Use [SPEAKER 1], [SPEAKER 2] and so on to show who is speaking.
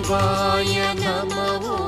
[SPEAKER 1] శివాయ నమ ఓం శివాయ